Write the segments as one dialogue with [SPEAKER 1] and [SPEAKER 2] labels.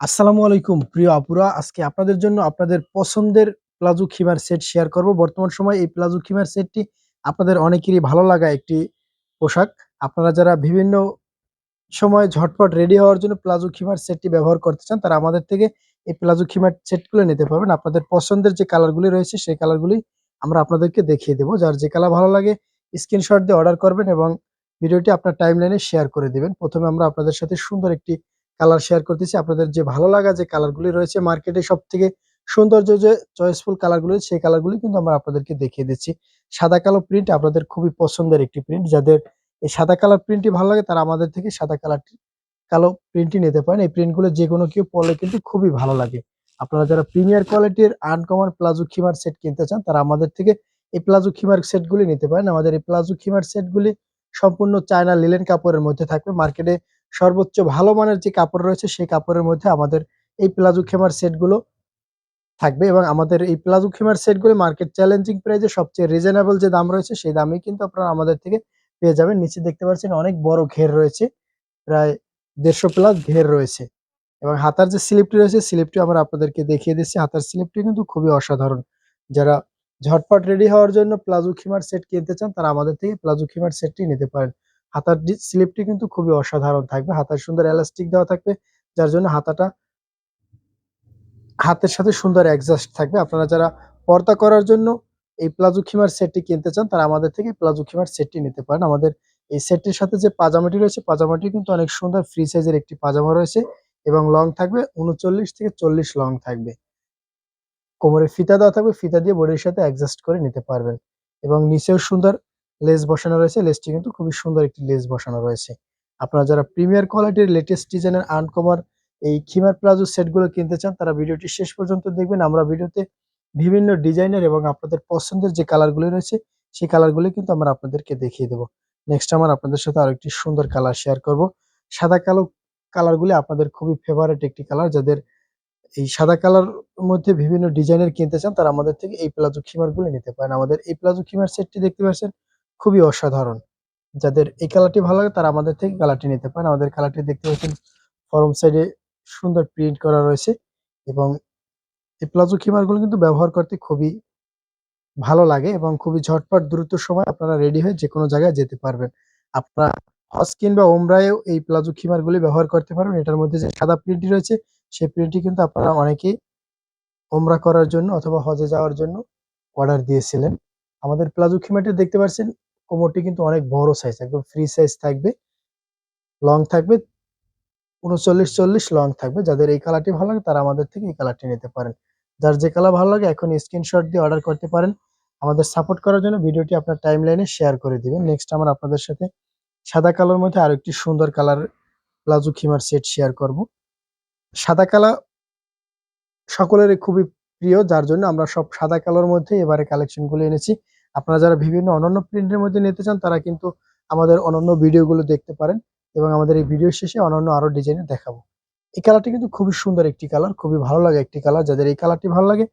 [SPEAKER 1] আসসালামু আলাইকুম, প্রিয় আপুরা। আজকে আপনাদের জন্য আপনাদের পছন্দের প্লাজো খিমার সেট শেয়ার করব। বর্তমান সময় এই প্লাজো খিমার সেটটি আপনাদের অনেকেরই ভালো লাগা একটি পোশাক। আপনারা যারা বিভিন্ন সময় ঝটপট রেডি হওয়ার জন্য প্লাজো খিমার সেটটি ব্যবহার করতে চান, তারা আমাদের থেকে এই প্লাজো খিমার সেটগুলো নিতে পারবেন। আপনাদের পছন্দের যে কালারগুলি রয়েছে, সেই কালারগুলি আমরা আপনাদেরকে দেখিয়ে দেবো। যার যে কালার ভালো লাগে স্ক্রিনশট দিয়ে অর্ডার করবেন এবং ভিডিওটি আপনার টাইম লাইনে শেয়ার করে দিবেন। প্রথমে আমরা আপনাদের সাথে সুন্দর একটি কালার শেয়ার করতেছি। আপনাদের যে ভালো লাগা যে কালারগুলি রয়েছে মার্কেটে সব থেকে সৌন্দর্য যে চয়েসফুল কালারগুলি সেই কালারগুলি কিন্তু আমরা আপনাদেরকে দেখিয়ে দিচ্ছি। সাদা কালো প্রিন্ট আপনাদের খুবই পছন্দের একটি প্রিন্ট যাদের এই সাদা কালার প্রিন্টটি ভালো লাগে, তারা আমাদের থেকে সাদা কালারটি কালো প্রিন্টটি নিতে পারেন। এই প্রিন্টগুলো যে কোনো কেউ পরলে কিন্তু খুবই ভালো লাগে। আপনারা যারা প্রিমিয়ার কোয়ালিটির আনকমন প্লাজো খিমার সেট কিনতে চান, তারা আমাদের থেকে এই প্লাজো খিমার সেটগুলি নিতে পারেন। আমাদের এই প্লাজো খিমার সেটগুলি সম্পূর্ণ চায়না লিলেন কাপড়ের মধ্যে থাকবে। মার্কেটে সর্বোচ্চ ভালো মানের যে কাপড় রয়েছে, সেই কাপড়ের মধ্যে আমাদের এই প্লাজো খেমার সেটগুলো থাকবে এবং আমাদের এই প্লাজো খেমার সেটগুলো মার্কেট চ্যালেঞ্জিং প্রাইজে সবচেয়ে রিজনেবল যে দাম রয়েছে, সেই দামেই কিন্তু আপনারা আমাদের থেকে পেয়ে যাবেন। নিচে দেখতে পাচ্ছেন অনেক বড় ঘের রয়েছে, প্রায় দেড়শো প্লাস ঘের রয়েছে এবং হাতার যে স্লিপটি রয়েছে স্লিপটি আমরা আপনাদেরকে দেখিয়ে দিচ্ছি। হাতার স্লিপটি কিন্তু খুবই অসাধারণ। যারা ঝটপট রেডি হওয়ার জন্য প্লাজো খিমার সেট কিনতে চান, তারা আমাদের থেকে প্লাজো খিমার সেটটি নিতে পারেন। হাতার স্লিপটি কিন্তু খুবই অসাধারণ থাকবে। হাতার সুন্দর এলাস্টিক দেওয়া থাকবে, যার জন্য হাতাটা হাতের সাথে সুন্দর অ্যাডজাস্ট থাকবে। আপনারা যারা পর্দা করার জন্য এই প্লাজো খিমার সেটটি কিনতে চান, তারা আমাদের থেকে প্লাজো খিমার সেটটি নিতে পারেন। আমাদের এই সেটটির সাথে যে পাজামাটি রয়েছে, পাজামাটি কিন্তু অনেক সুন্দর ফ্রি সাইজের একটি পাজামা রয়েছে এবং লং থাকবে, উনচল্লিশ থেকে চল্লিশ লং থাকবে। কোমরে ফিতা দেওয়া থাকবে, ফিতা দিয়ে বডির সাথে অ্যাডজাস্ট করে নিতে পারবেন। এবং নিচেও সুন্দর লেস বসানো রয়েছে। লেসটি কিন্তু খুবই সুন্দর একটি লেস বসানো রয়েছে। আপনারা যারা প্রিমিয়ার কোয়ালিটির লেটেস্ট ডিজাইনের আনকমার এই খিমার প্লাজো সেটগুলো কিনতে চান, তারা ভিডিওটি শেষ পর্যন্ত দেখবেন। আমরা ভিডিওতে বিভিন্ন ডিজাইনের এবং আপনাদের পছন্দের যে কালারগুলি রয়েছে, সেই কালারগুলি কিন্তু আমরা আপনাদেরকে দেখিয়ে দেবো। নেক্সট আমার আপনাদের সাথে আরও একটি সুন্দর কালার শেয়ার করব। সাদা কালো কালারগুলি আপনাদের খুবই ফেভারেট একটি কালার যাদের এই সাদা কালার মধ্যে বিভিন্ন ডিজাইনের কিনতে চান, তারা আমাদের থেকে এই প্লাজো খিমারগুলি নিতে পারেন। আমাদের এই প্লাজো খিমার সেটটি দেখতে পাচ্ছেন? খুবই অসাধারণ। যাদের এই কালারটি ভালো লাগে, তারা আমাদের থেকে কালারটি নিতে পারেন। আমাদের কালারটি দেখতে পাচ্ছেন, ফরম সাইডে সুন্দর প্রিন্ট করা রয়েছে এবং এই প্লাজো খিমারগুলো কিন্তু ব্যবহার করতে খুবই ভালো লাগে এবং খুবই ঝটপট, দ্রুত সময় আপনারা রেডি হয়ে যে কোনো জায়গায় যেতে পারবেন। আপনারা হজ কিংবা ওমরায়ও এই প্লাজো খিমারগুলি ব্যবহার করতে পারবেন। এটার মধ্যে যে সাদা প্রিন্টটি রয়েছে সেই প্রিন্টটি কিন্তু আপনারা অনেকেই ওমরা করার জন্য অথবা হজে যাওয়ার জন্য অর্ডার দিয়েছিলেন। আমাদের প্লাজো খিমারটি দেখতে পাচ্ছেন কোমরটি কিন্তু অনেক বড় সাইজ একদম ফ্রি সাইজ থাকবে। লং থাকবে, উনচল্লিশ চল্লিশ লং থাকবে। যাদের এই কালারটি ভালো লাগে, তারা আমাদের থেকে এই কালারটি নিতে পারেন। যার যে কালার ভালো লাগে, এখন স্ক্রিনশট দিয়ে অর্ডার করতে পারেন। আমাদের সাপোর্ট করার জন্য ভিডিওটি আপনার টাইম লাইনে শেয়ার করে দিবেন। নেক্সট আমরা আপনাদের সাথে সাদা কালার মধ্যে আরও একটি সুন্দর কালার প্লাজো খিমার সেট শেয়ার করব। সাদা কালার সকলেরই খুবই প্রিয়, যার জন্য আমরা সব সাদা কালার মধ্যে এবারে কালেকশনগুলো এনেছি। আপনারা যারা বিভিন্ন অনন্য প্রিন্টের মধ্যে নিতে চান, তারা কিন্তু আমাদের অনন্য ভিডিওগুলো দেখতে পারেন এবং আমাদের এই ভিডিও শেষে অনন্য আরও ডিজাইনে দেখাবো। এই কালারটি কিন্তু খুবই সুন্দর একটি কালার, খুবই ভালো লাগে একটি কালার। যাদের এই কালারটি ভালো লাগে,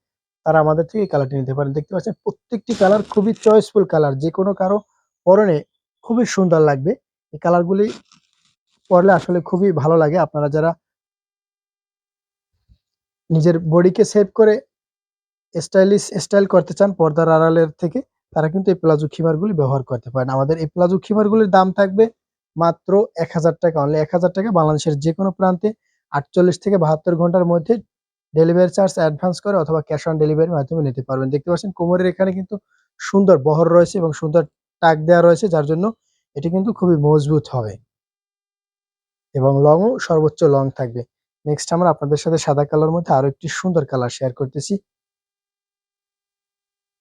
[SPEAKER 1] তারা আমাদের থেকে এই কালারটি নিতে পারেন। দেখতে পাচ্ছেন, প্রত্যেকটি কালার খুবই চয়েসফুল কালার, যে কোনো কারও পরনে খুবই সুন্দর লাগবে। এই কালারগুলি পরলে আসলে খুবই ভালো লাগে। আপনারা যারা নিজের বডিকে সেভ করে স্টাইলিশ স্টাইল করতে চান পর্দার আড়ালের থেকে তারা কিন্তু এই প্লাজো খিমারগুলি ব্যবহার করতে পারেন। আমাদের এই প্লাজো খিমারগুলির দাম থাকবে মাত্র এক হাজার টাকা। অনলি এক হাজার টাকা বাংলাদেশের যে কোনো প্রান্তে আটচল্লিশ থেকে বাহাত্তর ঘণ্টার মধ্যে ডেলিভারি চার্জ অ্যাডভান্স করে অথবা ক্যাশ অন ডেলিভারির মাধ্যমে নিতে পারবেন। দেখতে পাচ্ছেন কোমরের এখানে কিন্তু সুন্দর বহর রয়েছে এবং সুন্দর টাক দেওয়া রয়েছে, যার জন্য এটি কিন্তু খুবই মজবুত হবে। এবং লংও সর্বোচ্চ লং থাকবে। নেক্সট আমরা আপনাদের সাথে সাদা কালার মধ্যে আরও একটি সুন্দর কালার শেয়ার করতেছি।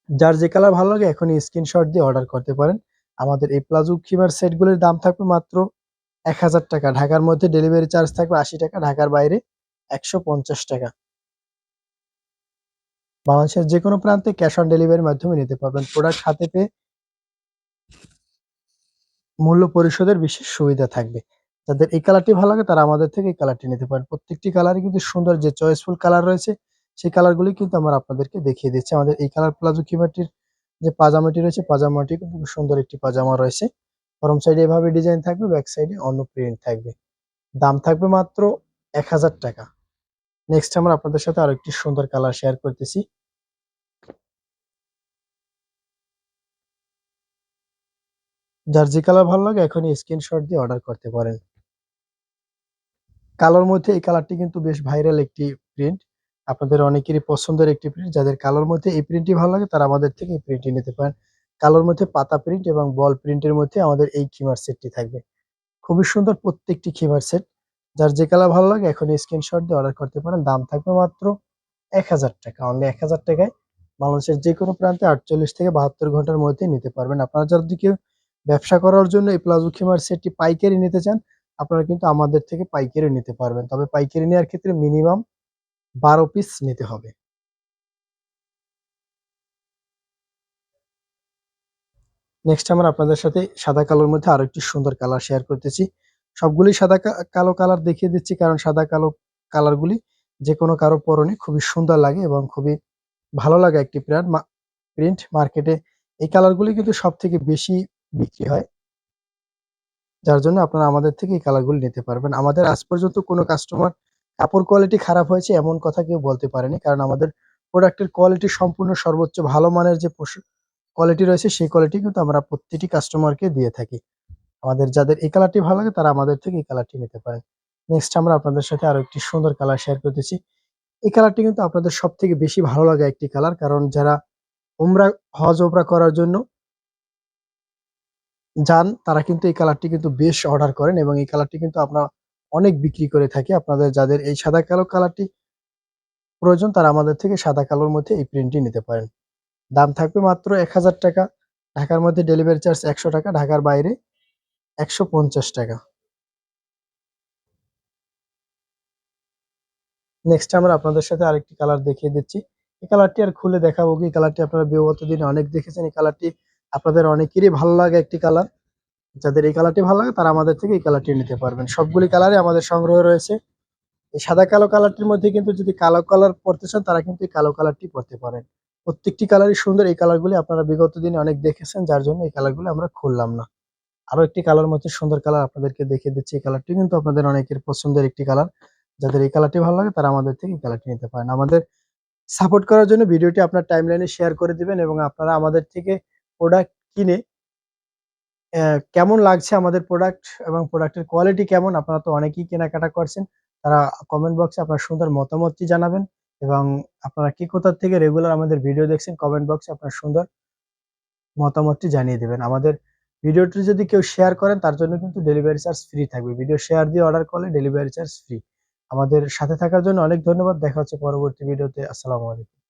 [SPEAKER 1] যার যে কালার ভালো লাগে এখনই স্ক্রিনশট দিয়ে অর্ডার করতে পারেন। আমাদের এই প্লাজো খিমার সেটগুলির দাম থাকবে মাত্র এক হাজার টাকা। ঢাকার মধ্যে ডেলিভারি চার্জ থাকবে আশি টাকা, ঢাকার বাইরে একশো পঞ্চাশ টাকা। বাংলাদেশের যে কোনো প্রান্তে ক্যাশ অন ডেলিভারির মাধ্যমে নিতে পারবেন। প্রোডাক্ট হাতে পেয়ে মূল্য পরিশোধের বিশেষ সুবিধা থাকবে। যাদের এই কালারটি ভালো লাগে তারা আমাদের থেকে এই কালারটি নিতে পারেন। প্রত্যেকটি কালারই কিন্তু সুন্দর যে চয়েসফুল কালার রয়েছে সেই কালারগুলি কিন্তু আমরা আপনাদেরকে দেখিয়ে দিচ্ছি। আমাদের এই কালার প্লাজো কিমাটির যে পাজামাটি রয়েছে, পাজামাটি কিন্তু খুব সুন্দর একটি পাজামা রয়েছে। ফরম সাইডে এভাবে ডিজাইন থাকবে ব্যাক সাইডে অন্য প্রিন্ট থাকবে। দাম থাকবে মাত্র এক হাজার টাকা। নেক্সট আমরা আপনাদের সাথে আরও একটি সুন্দর কালার শেয়ার করতেছি। যার যে কালার ভালো লাগে এখনই স্ক্রিনশট দিয়ে অর্ডার করতে পারেন। কালোর মধ্যে এই কালারটি কিন্তু বেশ ভাইরাল একটি প্রিন্ট আপনাদের অনেকেরই পছন্দের একটি প্রিন্ট যাদের কালোর মধ্যে এই প্রিন্টটি ভালো লাগে, তারা আমাদের থেকে এই প্রিন্টটি নিতে পারেন। কালোর মধ্যে পাতা প্রিন্ট এবং বল প্রিন্টের মধ্যে আমাদের এই খিমার সেটটি থাকবে। খুবই সুন্দর প্রত্যেকটি খিমার সেট যার যে কালার ভালো লাগে এখন স্ক্রিনশট দিয়ে অর্ডার করতে পারেন। দাম থাকবে মাত্র এক হাজার টাকা। অনলি এক হাজার টাকায় বাংলাদেশের যে কোনো প্রান্তে আটচল্লিশ থেকে বাহাত্তর ঘণ্টার মধ্যে নিতে পারবেন। আপনারা যদি কেউ ব্যবসা করার জন্য এই প্লাজো খিমার সেটটি পাইকারি নিতে চান, আপনারা কিন্তু আমাদের থেকে পাইকারি নিতে পারবেন। তবে পাইকারি নেওয়ার ক্ষেত্রে মিনিমাম বারো পিস নিতে হবে। নেক্সট আমরা আপনাদের সাথে সাদা কালোর মধ্যে আরও একটি সুন্দর কালার শেয়ার করতেছি। সবগুলি সাদা কালো কালার দেখিয়ে দিচ্ছি কারণ সাদা কালো কালারগুলি যে কোনো কারও পরনে খুবই সুন্দর লাগে এবং খুবই ভালো লাগে একটি প্রিন্ট প্রিন্ট মার্কেটে এই কালারগুলি কিন্তু সব থেকে বেশি বিক্রি হয়। যার জন্য আপনারা আমাদের থেকে এই কালারগুলি নিতে পারবেন। আমাদের আজ পর্যন্ত কোনো কাস্টমার কাপড় কোয়ালিটি খারাপ হয়েছে এমন কথা কেউ বলতে পারেনি। কারণ আমাদের প্রোডাক্টের কোয়ালিটি সম্পূর্ণ সর্বোচ্চ ভালো মানের যে কোয়ালিটি রয়েছে সেই কোয়ালিটি কিন্তু আমরা প্রতিটি কাস্টমারকে দিয়ে থাকি। আমাদের যাদের এই কালারটি ভালো লাগে তারা আমাদের থেকে এই কালারটি নিতে পারেন। নেক্সট আমরা আপনাদের সাথে আরও একটি সুন্দর কালার শেয়ার করতেছি এই কালারটি কিন্তু আপনাদের সব থেকে বেশি ভালো লাগে একটি কালার কারণ যারা উমরা, হজ ওমরা করার জন্য যান, তারা কিন্তু এই কালারটি কিন্তু বেশ অর্ডার করেন এবং এই কালারটি কিন্তু আমরা অনেক বিক্রি করে থাকি। আপনাদের যাদের এই সাদা কালো কালারটি প্রয়োজন, তারা আমাদের থেকে সাদা কালোর মধ্যে এই প্রিন্টটি নিতে পারেন। দাম থাকবে মাত্র এক হাজার টাকা। ঢাকার মধ্যে ডেলিভারি চার্জ একশো টাকা, ঢাকার বাইরে একশো পঞ্চাশ টাকা। নেক্সট আমরা আপনাদের সাথে আরেকটি কালার দেখিয়ে দিচ্ছি। এই কালারটি আর খুলে দেখাবো কি? কালারটি আপনারা বিগত দিনে অনেক দেখেছেন। এই কালারটি আপনাদের অনেকেরই ভালো লাগে একটি কালার যাদের এই কালারটি ভালো লাগে তারা আমাদের থেকে এই কালারটি নিতে পারবেন। সবগুলি কালারই আমাদের সংগ্রহ রয়েছে। এই সাদা কালো কালারটির মধ্যে কিন্তু যদি কালো কালার পড়তে চান, তারা কিন্তু এই কালো কালারটি পড়তে পারেন। প্রত্যেকটি কালারই সুন্দর, এই কালারগুলি আপনারা বিগত দিনে অনেক দেখেছেন, যার জন্য এই কালারগুলি আমরা খুললাম না। আরও একটি কালার মধ্যে সুন্দর কালার আপনাদেরকে দেখিয়ে দিচ্ছি। এই কালারটি কিন্তু আপনাদের অনেকের পছন্দের একটি কালার যাদের এই কালারটি ভালো লাগে, তারা আমাদের থেকে এই কালারটি নিতে পারেন। আমাদের সাপোর্ট করার জন্য ভিডিওটি আপনার টাইম টাইমলাইনে শেয়ার করে দিবেন এবং আপনারা আমাদের থেকে প্রোডাক্ট কিনে কেমন লাগছে আমাদের প্রোডাক্ট এবং প্রোডাক্টের কোয়ালিটি কেমন? আপনারা তো অনেকেই কেনাকাটা করছেন। তারা কমেন্ট বক্সে আপনার সুন্দর মতামতটি জানাবেন এবং আপনারা কি কোথার থেকে রেগুলার আমাদের ভিডিও দেখছেন কমেন্ট বক্সে আপনার সুন্দর মতামতটি জানিয়ে দেবেন। আমাদের ভিডিওটি যদি কেউ শেয়ার করেন, তার জন্য কিন্তু ডেলিভারি চার্জ ফ্রি থাকবে। ভিডিও শেয়ার দিয়ে অর্ডার করলে ডেলিভারি চার্জ ফ্রি আমাদের সাথে থাকার জন্য অনেক ধন্যবাদ। দেখা হচ্ছে পরবর্তী ভিডিওতে আসসালামু আলাইকুম।